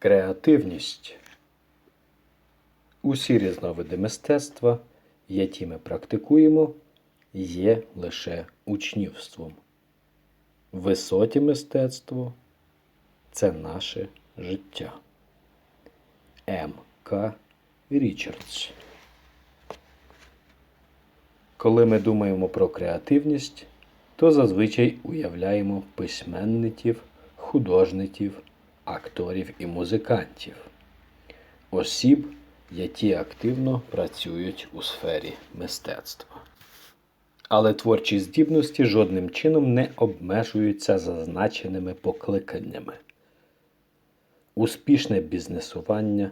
Креативність. Усі різновиди мистецтва, які ми практикуємо, є лише учнівством. Високе мистецтво це наше життя. М. К. Річардс. Коли ми думаємо про креативність, то зазвичай уявляємо письменників, художників, акторів і музикантів, осіб, які активно працюють у сфері мистецтва. Але творчі здібності жодним чином не обмежуються зазначеними покликаннями. Успішне бізнесування,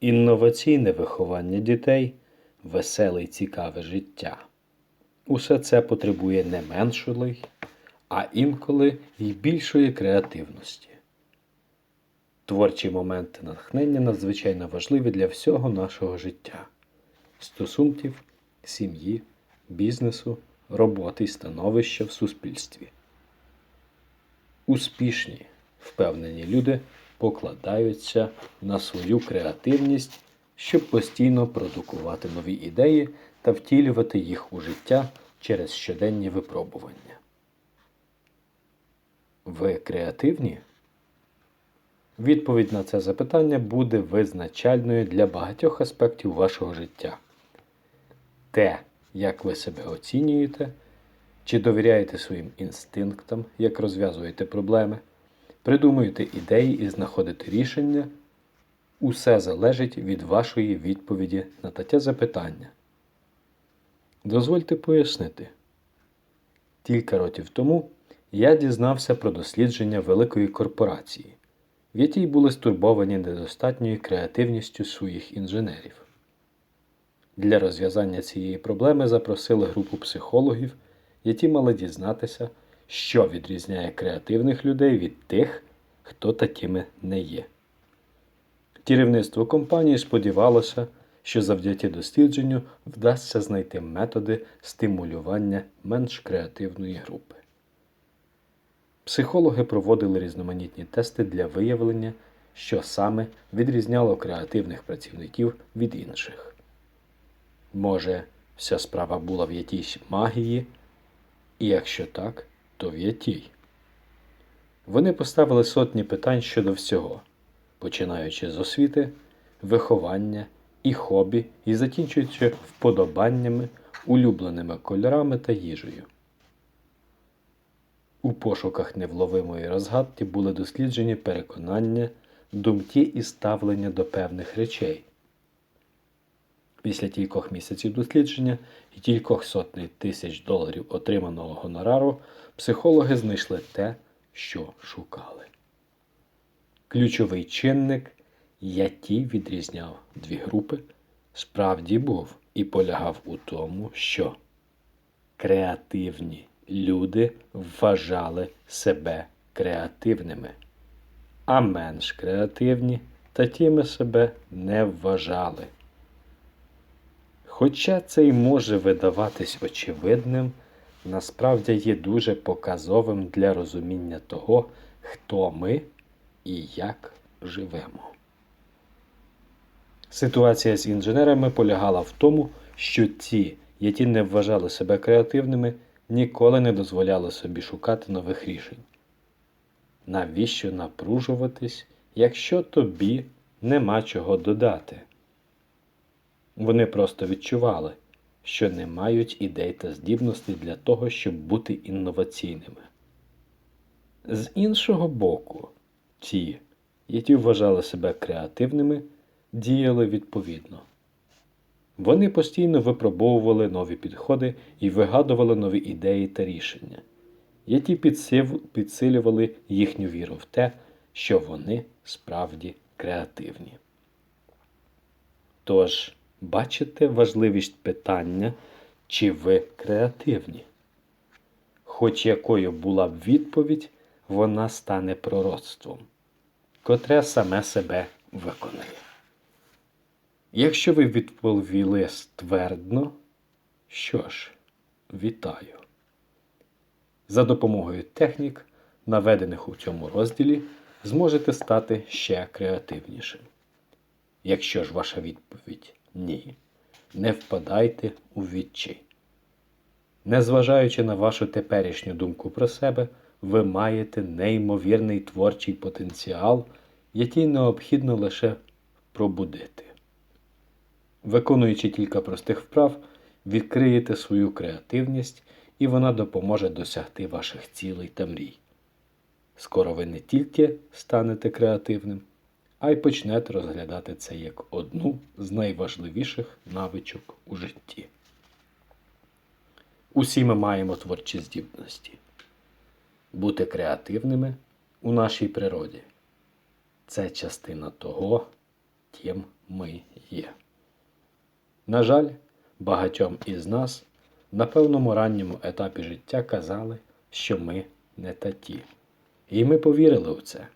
інноваційне виховання дітей, веселе й цікаве життя. Усе це потребує не меншої, а інколи й більшої креативності. Творчі моменти натхнення надзвичайно важливі для всього нашого життя, стосунків, сім'ї, бізнесу, роботи й становища в суспільстві. Успішні, впевнені люди покладаються на свою креативність, щоб постійно продукувати нові ідеї та втілювати їх у життя через щоденні випробування. Ви креативні? Відповідь на це запитання буде визначальною для багатьох аспектів вашого життя. Те, як ви себе оцінюєте, чи довіряєте своїм інстинктам, як розв'язуєте проблеми, придумуєте ідеї і знаходите рішення, усе залежить від вашої відповіді на таке запитання. Дозвольте пояснити. Кілька років тому я дізнався про дослідження великої корпорації, в якій були стурбовані недостатньою креативністю своїх інженерів. Для розв'язання цієї проблеми запросили групу психологів, які мали дізнатися, що відрізняє креативних людей від тих, хто такими не є. Керівництво компанії сподівалося, що завдяки дослідженню вдасться знайти методи стимулювання менш креативної групи. Психологи проводили різноманітні тести для виявлення, що саме відрізняло креативних працівників від інших. Може, вся справа була в якійсь магії, і якщо так, то в якій? Вони поставили сотні питань щодо всього, починаючи з освіти, виховання і хобі, і закінчуючи вподобаннями, улюбленими кольорами та їжею. У пошуках невловимої розгадки були досліджені переконання, думки і ставлення до певних речей. Після кількох місяців дослідження і кількох сотень тисяч доларів отриманого гонорару психологи знайшли те, що шукали. Ключовий чинник, який відрізняв дві групи, справді був і полягав у тому, що креативні люди вважали себе креативними, а менш креативні та такими себе не вважали. Хоча це й може видаватись очевидним, насправді є дуже показовим для розуміння того, хто ми і як живемо. Ситуація з інженерами полягала в тому, що ті, які не вважали себе креативними, ніколи не дозволяли собі шукати нових рішень. Навіщо напружуватись, якщо тобі нема чого додати? Вони просто відчували, що не мають ідей та здібностей для того, щоб бути інноваційними. З іншого боку, ті, які вважали себе креативними, діяли відповідно. Вони постійно випробовували нові підходи і вигадували нові ідеї та рішення, які підсилювали їхню віру в те, що вони справді креативні. Тож, бачите важливість питання, чи ви креативні? Хоч якою була б відповідь, вона стане пророцтвом, котре саме себе виконає. Якщо ви відповіли ствердно, що ж, вітаю. За допомогою технік, наведених у цьому розділі, зможете стати ще креативнішим. Якщо ж ваша відповідь ні, не впадайте у відчай. Незважаючи на вашу теперішню думку про себе, ви маєте неймовірний творчий потенціал, який необхідно лише пробудити. Виконуючи кілька простих вправ, відкриєте свою креативність і вона допоможе досягти ваших цілей та мрій. Скоро ви не тільки станете креативним, а й почнете розглядати це як одну з найважливіших навичок у житті. Усі ми маємо творчі здібності. Бути креативними у нашій природі це частина того, ким ми є. На жаль, багатьом із нас на певному ранньому етапі життя казали, що ми не таті. І ми повірили в це.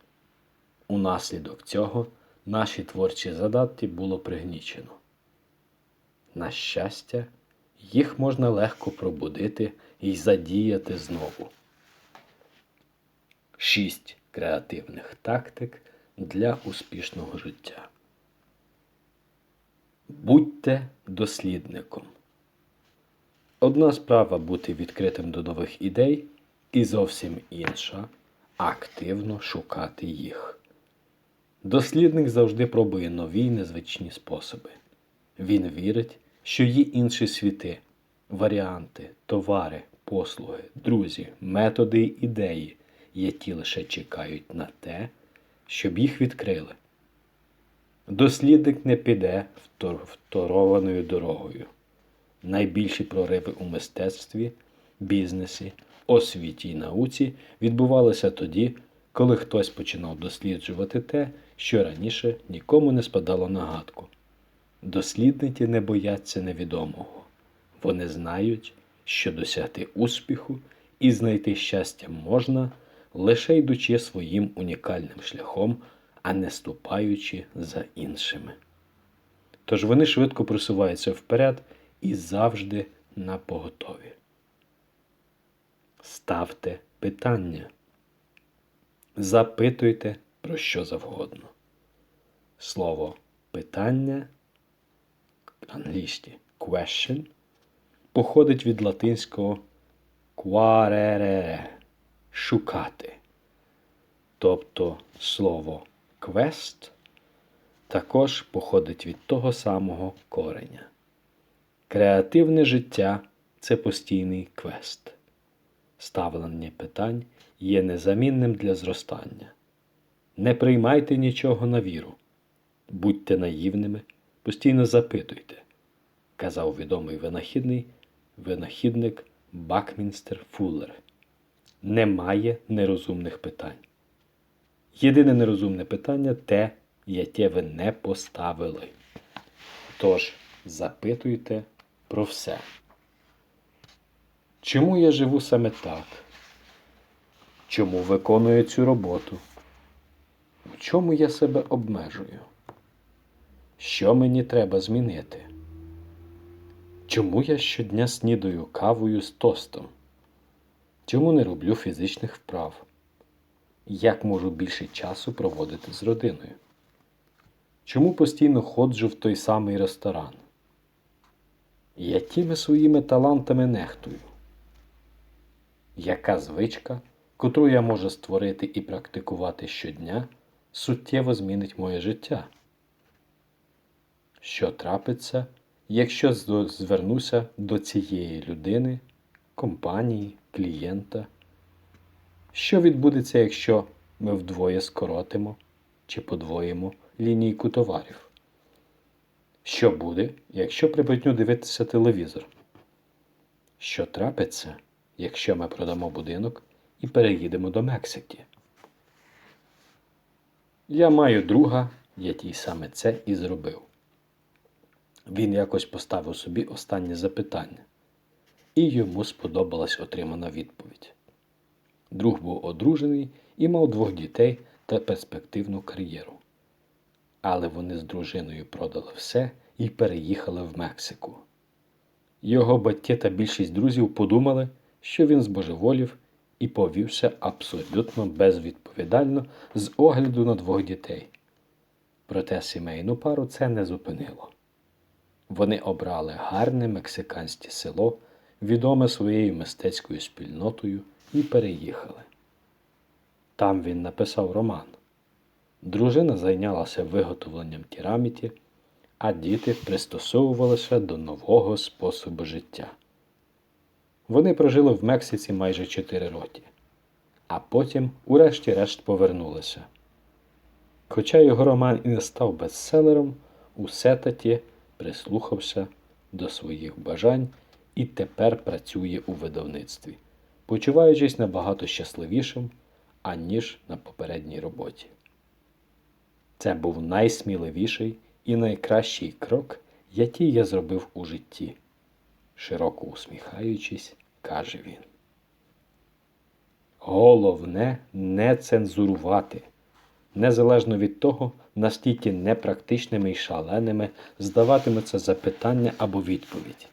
Унаслідок цього наші творчі задатки було пригнічено. На щастя, їх можна легко пробудити і задіяти знову. Шість креативних тактик для успішного життя. Будьте дослідником. Одна справа бути відкритим до нових ідей, і зовсім інша активно шукати їх. Дослідник завжди пробує нові й незвичні способи. Він вірить, що є інші світи, варіанти, товари, послуги, друзі, методи й ідеї, які лише чекають на те, щоб їх відкрили. Дослідник не піде второваною дорогою. Найбільші прориви у мистецтві, бізнесі, освіті й науці відбувалися тоді, коли хтось починав досліджувати те, що раніше нікому не спадало на гадку. Дослідники не бояться невідомого. Вони знають, що досягти успіху і знайти щастя можна, лише йдучи своїм унікальним шляхом, а не ступаючи за іншими. Тож вони швидко просуваються вперед і завжди на поготові. Ставте питання. Запитуйте про що завгодно. Слово питання англійське question походить від латинського quarere шукати. Тобто слово quest також походить від того самого кореня. Креативне життя це постійний квест. Ставлення питань є незамінним для зростання. Не приймайте нічого на віру, будьте наївними, постійно запитуйте, казав відомий винахідний винахідник Бакмінстер Фуллер. Немає нерозумних питань. Єдине нерозумне питання те, яке ви не поставили. Тож запитуйте про все. Чому я живу саме так? Чому виконую цю роботу? В чому я себе обмежую? Що мені треба змінити? Чому я щодня снідаю кавою з тостом? Чому не роблю фізичних вправ? Як можу більше часу проводити з родиною? Чому постійно ходжу в той самий ресторан? Якими своїми талантами нехтую? Яка звичка, котру я можу створити і практикувати щодня, суттєво змінить моє життя? Що трапиться, якщо звернуся до цієї людини, компанії, клієнта? Що відбудеться, якщо ми вдвоє скоротимо чи подвоїмо лінійку товарів? Що буде, якщо припиню дивитися телевізор? Що трапиться, якщо ми продамо будинок і переїдемо до Мексики? Я маю друга, який саме це і зробив. Він якось поставив собі останнє запитання, і йому сподобалась отримана відповідь. Друг був одружений і мав двох дітей та перспективну кар'єру. Але вони з дружиною продали все і переїхали в Мексику. Його батьки та більшість друзів подумали, що він збожеволів і повівся абсолютно безвідповідально. з огляду на двох дітей. Проте сімейну пару це не зупинило. Вони обрали гарне мексиканське село, відоме своєю мистецькою спільнотою, і переїхали. Там він написав роман. Дружина зайнялася виготовленням кераміки, а діти пристосовувалися до нового способу життя. Вони прожили в Мексиці майже 4 роки, а потім, урешті-решт, повернулися. Хоча його роман і не став бестселером, усе таки прислухався до своїх бажань і тепер працює у видавництві, почуваючись набагато щасливішим, аніж на попередній роботі. Це був найсміливіший і найкращий крок, який я зробив у житті, широко усміхаючись, каже він. Головне не цензурувати, незалежно від того, настільки непрактичними і шаленими здаватимуться запитання або відповідь.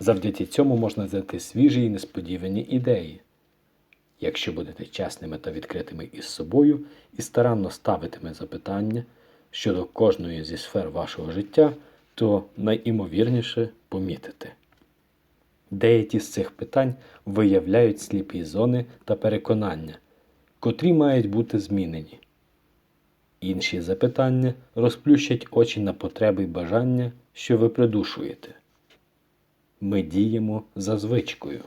Завдяки цьому можна знайти свіжі і несподівані ідеї. Якщо будете чесними та відкритими із собою і старанно ставитиме запитання щодо кожної зі сфер вашого життя, то найімовірніше помітите. Деякі з цих питань виявляють сліпі зони та переконання, котрі мають бути змінені. Інші запитання розплющать очі на потреби й бажання, що ви придушуєте. Ми діємо за звичкою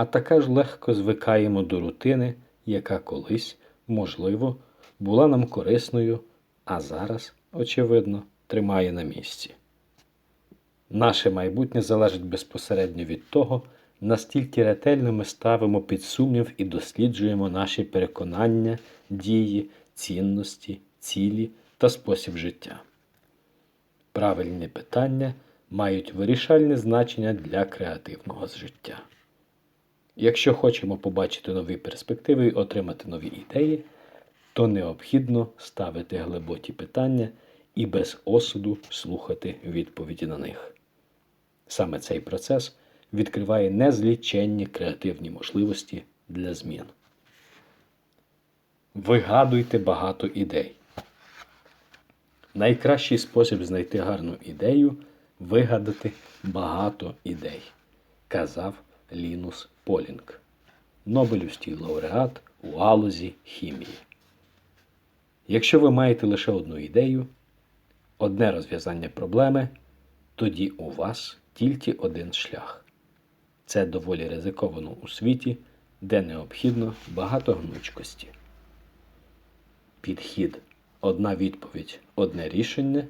а така ж легко звикаємо до рутини, яка колись, можливо, була нам корисною, а зараз, очевидно, тримає на місці. Наше майбутнє залежить безпосередньо від того, настільки ретельно ми ставимо під сумнів і досліджуємо наші переконання, дії, цінності, цілі та спосіб життя. Правильні питання мають вирішальне значення для креативного життя. Якщо хочемо побачити нові перспективи і отримати нові ідеї, то необхідно ставити глибокі питання і без осуду слухати відповіді на них. Саме цей процес відкриває незліченні креативні можливості для змін. Вигадуйте багато ідей. Найкращий спосіб знайти гарну ідею вигадати багато ідей, казав Лінус Полінг, Нобелівський лауреат у галузі хімії. Якщо ви маєте лише одну ідею, одне розв'язання проблеми, тоді у вас тільки один шлях. Це доволі ризиковано у світі, де необхідно багато гнучкості. Підхід, одна відповідь, одне рішення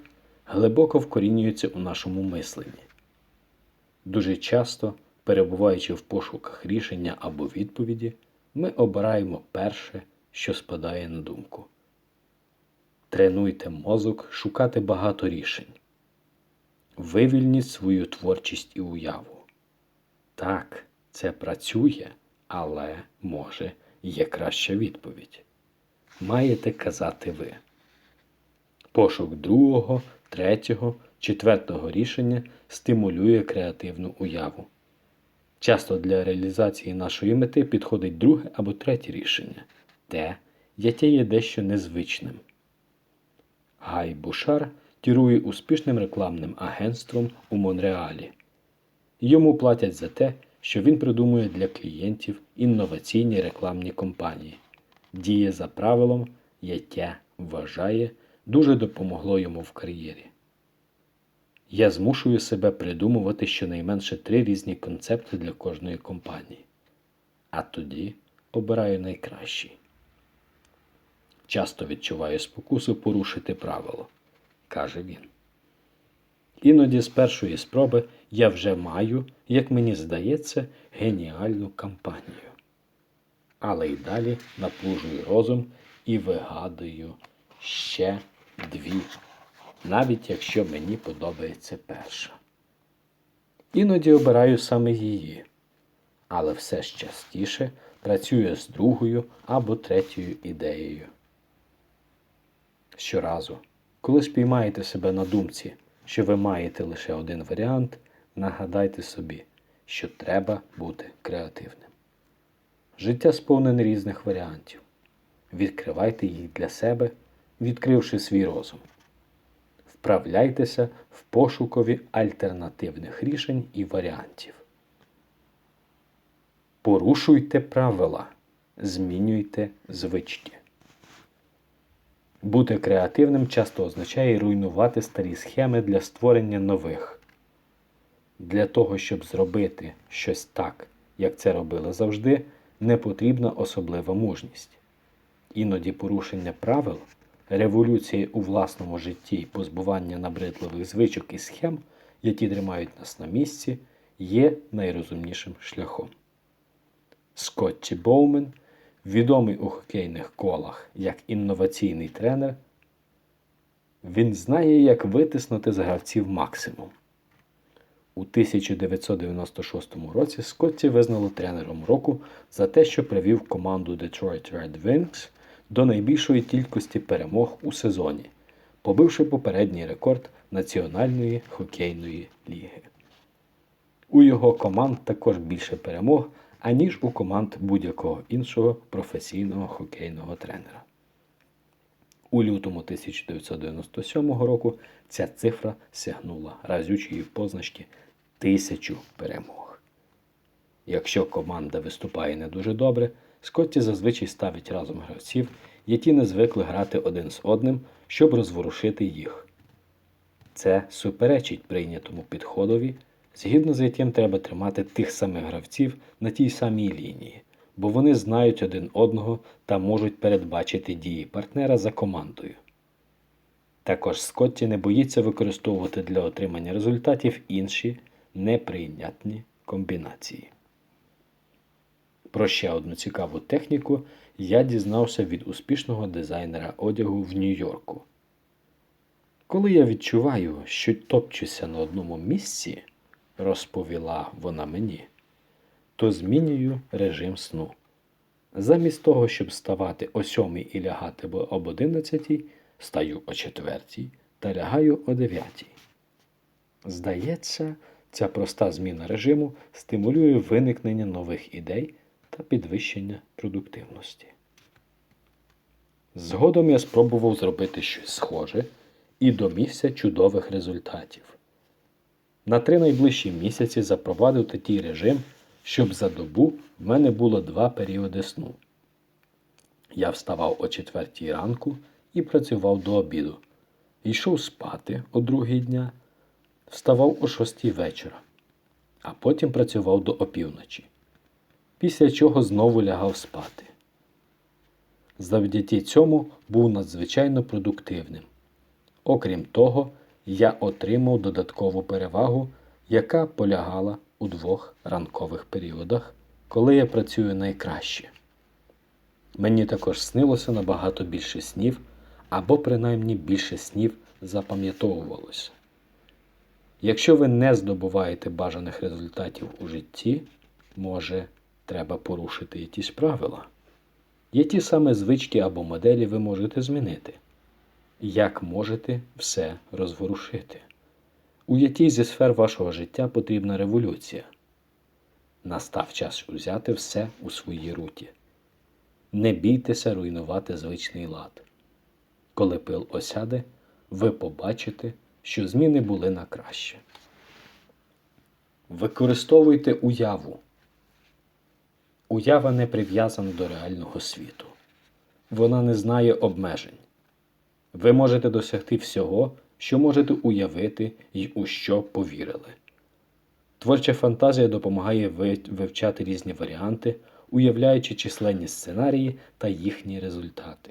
глибоко вкорінюється у нашому мисленні. Дуже часто перебуваючи в пошуках рішення або відповіді, ми обираємо перше, що спадає на думку. Тренуйте мозок шукати багато рішень. Вивільніть свою творчість і уяву. Так, це працює, але, може, є краща відповідь. Маєте казати ви. Пошук другого, третього, четвертого рішення стимулює креативну уяву. Часто для реалізації нашої мети підходить друге або третє рішення, те, яке є дещо незвичним. Гай Бушар керує успішним рекламним агентством у Монреалі. Йому платять за те, що він придумує для клієнтів інноваційні рекламні компанії, діє за правилом, яке вважає, дуже допомогло йому в кар'єрі. Я змушую себе придумувати щонайменше три різні концепти для кожної компанії. А тоді обираю найкращий. Часто відчуваю спокусу порушити правило, каже він. Іноді з першої спроби я вже маю, як мені здається, геніальну кампанію. Але й далі напружую розум і вигадую ще дві навіть якщо мені подобається перша. Іноді обираю саме її, але все ж частіше працюю з другою або третьою ідеєю. Щоразу, коли спіймаєте себе на думці, що ви маєте лише один варіант, нагадайте собі, що треба бути креативним. Життя сповнене різних варіантів. Відкривайте їх для себе, відкривши свій розум. Вправляйтеся в пошукові альтернативних рішень і варіантів. Порушуйте правила, змінюйте звички. Бути креативним часто означає руйнувати старі схеми для створення нових. Для того, щоб зробити щось так, як це робили завжди, не потрібна особлива мужність. Іноді порушення правил, революції у власному житті і позбування набридливих звичок і схем, які тримають нас на місці, є найрозумнішим шляхом. Скотті Боумен, відомий у хокейних колах як інноваційний тренер, він знає, як витиснути з гравців максимум. У 1996 році Скотті визнало тренером року за те, що привів команду Detroit Red Wings до найбільшої кількості перемог у сезоні, побивши попередній рекорд Національної хокейної ліги. У його команд також більше перемог, аніж у команд будь-якого іншого професійного хокейного тренера. У лютому 1997 року ця цифра сягнула разючої позначки тисячу перемог. Якщо команда виступає не дуже добре, Скотті зазвичай ставить разом гравців, які не звикли грати один з одним, щоб розворушити їх. Це суперечить прийнятому підходові, згідно з яким треба тримати тих самих гравців на тій самій лінії, бо вони знають один одного та можуть передбачити дії партнера за командою. Також Скотті не боїться використовувати для отримання результатів інші неприйнятні комбінації. Про ще одну цікаву техніку я дізнався від успішного дизайнера одягу в Нью-Йорку. Коли я відчуваю, що топчуся на одному місці, розповіла вона мені, то змінюю режим сну. Замість того, щоб вставати о сьомій і лягати об одинадцятій, стаю о четвертій та лягаю о дев'ятій. Здається, ця проста зміна режиму стимулює виникнення нових ідей та підвищення продуктивності. Згодом я спробував зробити щось схоже і домігся чудових результатів. На три найближчі місяці запровадив такий режим, щоб за добу в мене було два періоди сну. Я вставав о четвертій ранку і працював до обіду. Йшов спати о другій дня, вставав о шостій вечора, а потім працював до опівночі, після чого знову лягав спати. Завдяки цьому був надзвичайно продуктивним. Окрім того, я отримав додаткову перевагу, яка полягала у двох ранкових періодах, коли я працюю найкраще. Мені також снилося набагато більше снів, або принаймні більше снів запам'ятовувалося. Якщо ви не здобуваєте бажаних результатів у житті, може, треба порушити якісь правила. Які саме звички або моделі ви можете змінити? Як можете все розворушити? У якій зі сфер вашого життя потрібна революція? Настав час взяти все у своїй руті. Не бійтеся руйнувати звичний лад. Коли пил осяде, ви побачите, що зміни були на краще. Використовуйте уяву. Уява не прив'язана до реального світу. Вона не знає обмежень. Ви можете досягти всього, що можете уявити і у що повірили. Творча фантазія допомагає вивчати різні варіанти, уявляючи численні сценарії та їхні результати.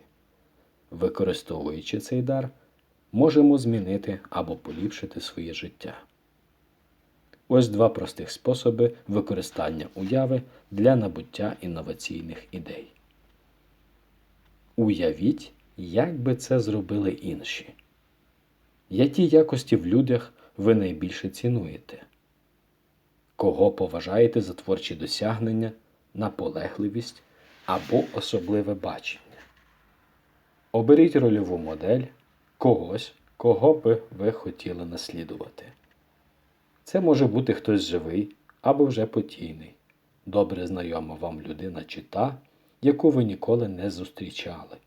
Використовуючи цей дар, можемо змінити або поліпшити своє життя. Ось два простих способи використання уяви для набуття інноваційних ідей. Уявіть, як би це зробили інші. Які якості в людях ви найбільше цінуєте? Кого поважаєте за творчі досягнення, наполегливість або особливе бачення? Оберіть рольову модель когось, кого би ви хотіли наслідувати. Це може бути хтось живий або вже потійний. добре знайома вам людина чи та, яку ви ніколи не зустрічали.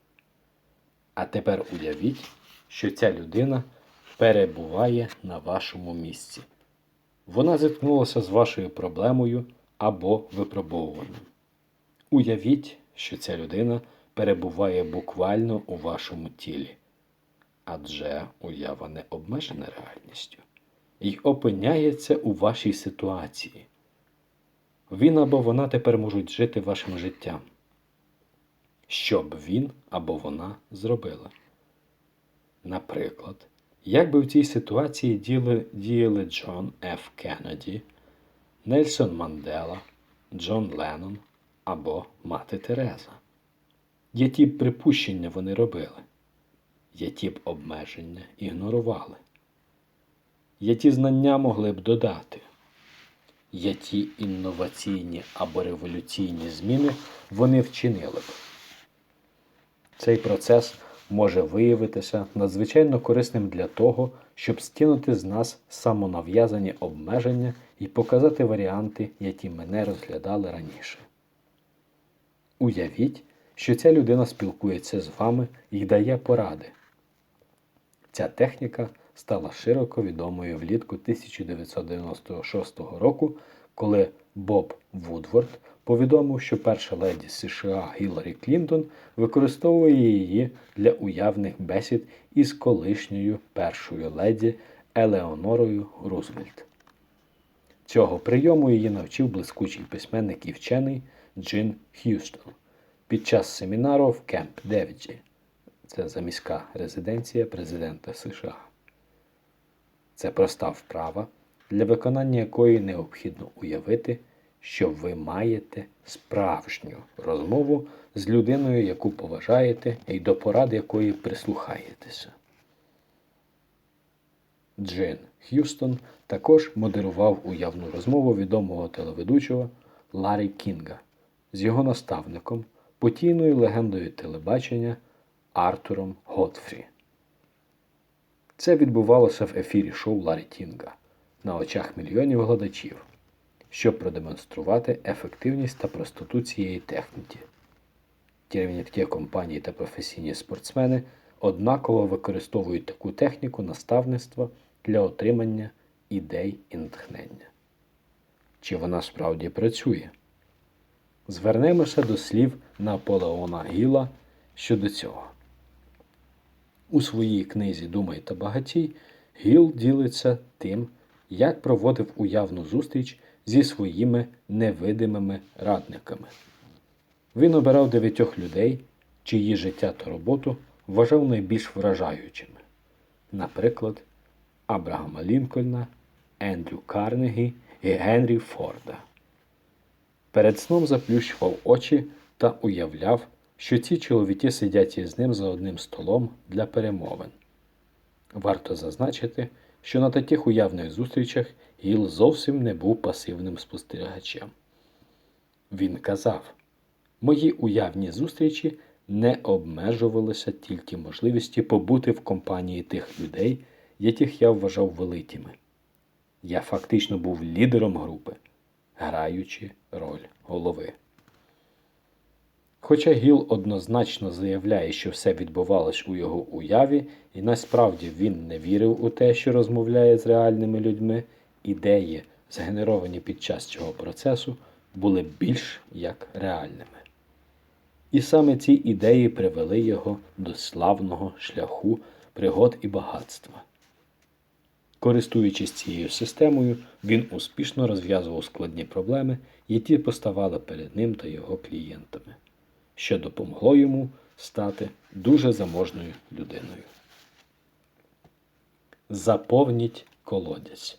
А тепер уявіть, що ця людина перебуває на вашому місці. Вона зіткнулася з вашою проблемою або випробовуванням. Уявіть, що ця людина перебуває буквально у вашому тілі, адже уява не обмежена реальністю і опиняється у вашій ситуації. Він або вона тепер можуть жити вашим життям. Що б він або вона зробила? Наприклад, як би в цій ситуації діяли, діяли Джон Ф. Кеннеді, Нельсон Мандела, Джон Леннон або мати Тереза? Які б припущення вони робили? Які б обмеження ігнорували? Які знання могли б додати? Які інноваційні або революційні зміни вони вчинили б? Цей процес може виявитися надзвичайно корисним для того, щоб стінути з нас самонав'язані обмеження і показати варіанти, які ми не розглядали раніше. Уявіть, що ця людина спілкується з вами і дає поради. Ця техніка стала широко відомою влітку 1996 року, коли Боб Вудворд повідомив, що перша леді США Гіларі Клінтон використовує її для уявних бесід із колишньою першою леді Елеонорою Рузвельт. Цього прийому її навчив блискучий письменник і вчений Джин Х'юстон під час семінару в Кемп Девіджі. Це заміська резиденція президента США. Це проста вправа, для виконання якої необхідно уявити, що ви маєте справжню розмову з людиною, яку поважаєте, і до порад якої прислухаєтеся. Джин Х'юстон також модерував уявну розмову відомого телеведучого Ларі Кінга з його наставником, потійною легендою телебачення Артуром Готфрі. Це відбувалося в ефірі шоу Ларі Кінга на очах мільйонів глядачів, щоб продемонструвати ефективність та простоту цієї техніки. Керівники компанії та професійні спортсмени однаково використовують таку техніку наставництва для отримання ідей і натхнення. Чи вона справді працює? Звернемося до слів Наполеона Гіла щодо цього. У своїй книзі Думай та багатій Гіл ділиться тим, як проводив уявну зустріч зі своїми невидимими радниками. Він обирав дев'ятьох людей, чиї життя та роботу вважав найбільш вражаючими, наприклад, Абрагама Лінкольна, Ендрю Карнегі і Генрі Форда. Перед сном заплющував очі та уявляв, що ці чоловіки сидять із ним за одним столом для перемовин. Варто зазначити, що на таких уявних зустрічах Гіл зовсім не був пасивним спостерігачем. Він казав, мої уявні зустрічі не обмежувалися тільки можливістю побути в компанії тих людей, яких я вважав великими. Я фактично був лідером групи, граючи роль голови. Хоча Гіл однозначно заявляє, що все відбувалось у його уяві, і насправді він не вірив у те, що розмовляє з реальними людьми, ідеї, згенеровані під час цього процесу, були більш як реальними. І саме ці ідеї привели його до славного шляху пригод і багатства. Користуючись цією системою, він успішно розв'язував складні проблеми, які поставали перед ним та його клієнтами, що допомогло йому стати дуже заможною людиною. Заповніть колодязь.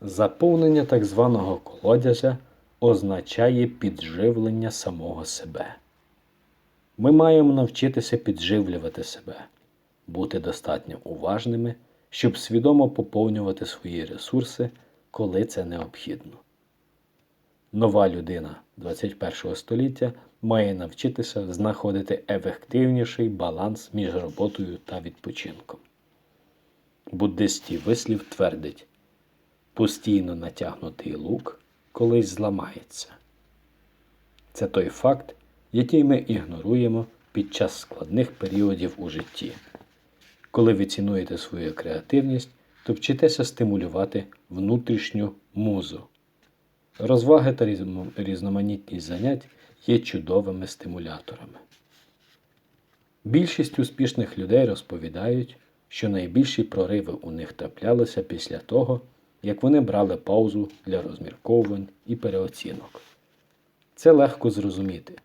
Заповнення так званого колодязя означає підживлення самого себе. Ми маємо навчитися підживлювати себе, бути достатньо уважними, щоб свідомо поповнювати свої ресурси, коли це необхідно. Нова людина 21 століття має навчитися знаходити ефективніший баланс між роботою та відпочинком. Буддистський вислів твердить постійно натягнутий лук колись зламається. Це той факт, який ми ігноруємо під час складних періодів у житті. Коли ви цінуєте свою креативність, то вчитеся стимулювати внутрішню музу. Розваги та різноманітність занять є чудовими стимуляторами. Більшість успішних людей розповідають, що найбільші прориви у них траплялися після того, як вони брали паузу для розмірковувань і переоцінок. Це легко зрозуміти,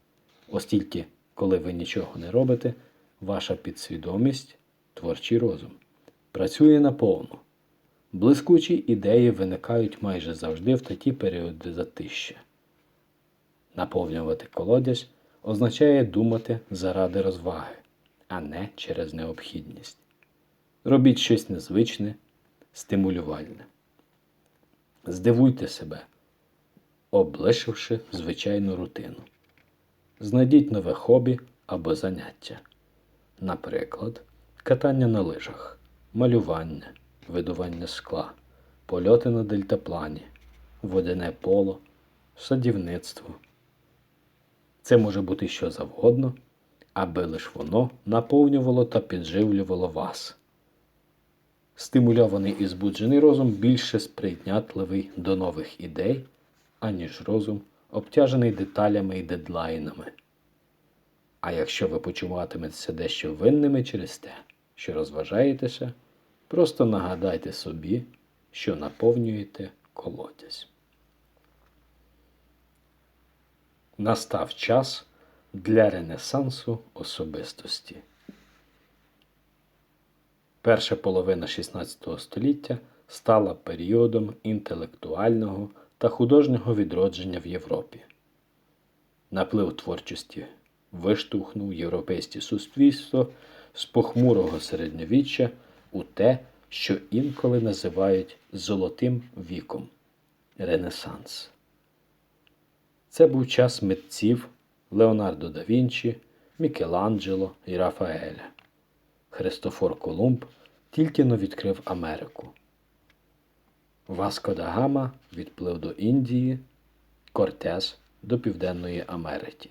оскільки, коли ви нічого не робите, ваша підсвідомість, творчий розум, працює наповну. Блискучі ідеї виникають майже завжди в такі періоди затища. Наповнювати колодязь означає думати заради розваги, а не через необхідність. Робіть щось незвичне, стимулювальне. Здивуйте себе, облишивши звичайну рутину. Знайдіть нове хобі або заняття. Наприклад, катання на лижах, малювання, видування скла, польоти на дельтаплані, водяне поло, садівництво. Це може бути що завгодно, аби лиш воно наповнювало та підживлювало вас. Стимульований і збуджений розум більше сприйнятливий до нових ідей, аніж розум, обтяжений деталями і дедлайнами. А якщо ви почуватиметеся дещо винними через те, що розважаєтеся, просто нагадайте собі, що наповнюєте колодязь. Настав час для ренесансу особистості. Перша половина XVI століття стала періодом інтелектуального та художнього відродження в Європі. Наплив творчості виштовхнув європейське суспільство з похмурого середньовіччя у те, що інколи називають золотим віком Ренесанс. Це був час митців Леонардо да Вінчі, Мікеланджело і Рафаеля. Христофор Колумб тільки но відкрив Америку. Васко да Гама відплив до Індії, Кортес до Південної Америки.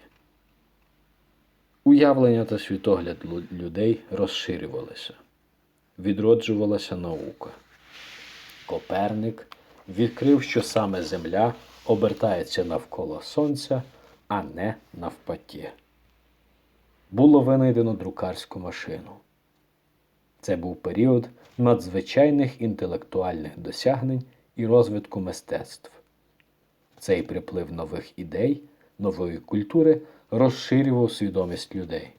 Уявлення та світогляд людей розширювалися, відроджувалася наука. Коперник відкрив, що саме Земля обертається навколо Сонця, а не навпаки. Було винайдено друкарську машину. Це був період надзвичайних інтелектуальних досягнень і розвитку мистецтв. Цей приплив нових ідей, нової культури розширював свідомість людей.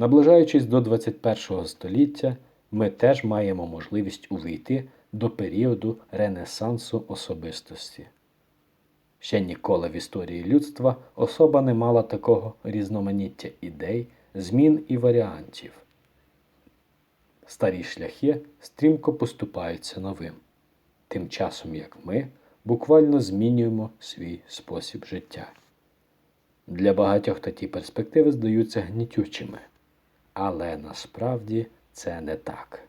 Наближаючись до 21 століття, ми теж маємо можливість увійти до періоду Ренесансу особистості. Ще ніколи в історії людства особа не мала такого різноманіття ідей, змін і варіантів. Старі шляхи стрімко поступаються новим, тим часом як ми буквально змінюємо свій спосіб життя. Для багатьох такі перспективи здаються гнітючими, але насправді це не так.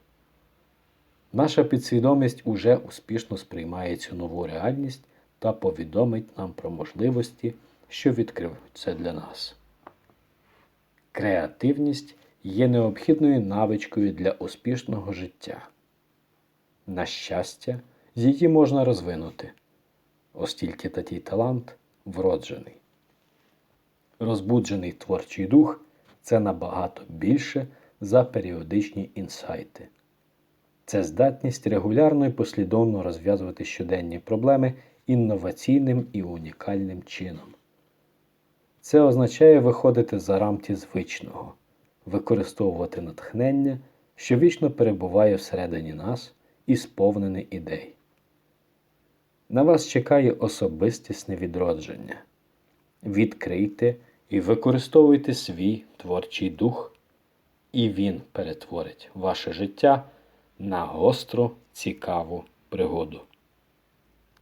Наша підсвідомість уже успішно сприймає цю нову реальність та повідомить нам про можливості, що відкриються для нас. Креативність є необхідною навичкою для успішного життя. На щастя, її можна розвинути, оскільки такий талант вроджений. Розбуджений творчий дух це набагато більше за періодичні інсайти. Це здатність регулярно і послідовно розв'язувати щоденні проблеми інноваційним і унікальним чином. Це означає виходити за рамки звичного, використовувати натхнення, що вічно перебуває всередині нас і сповнене ідей. На вас чекає особистісне відродження. Відкрийте і використовуйте свій творчий дух, і він перетворить ваше життя на гостро цікаву пригоду.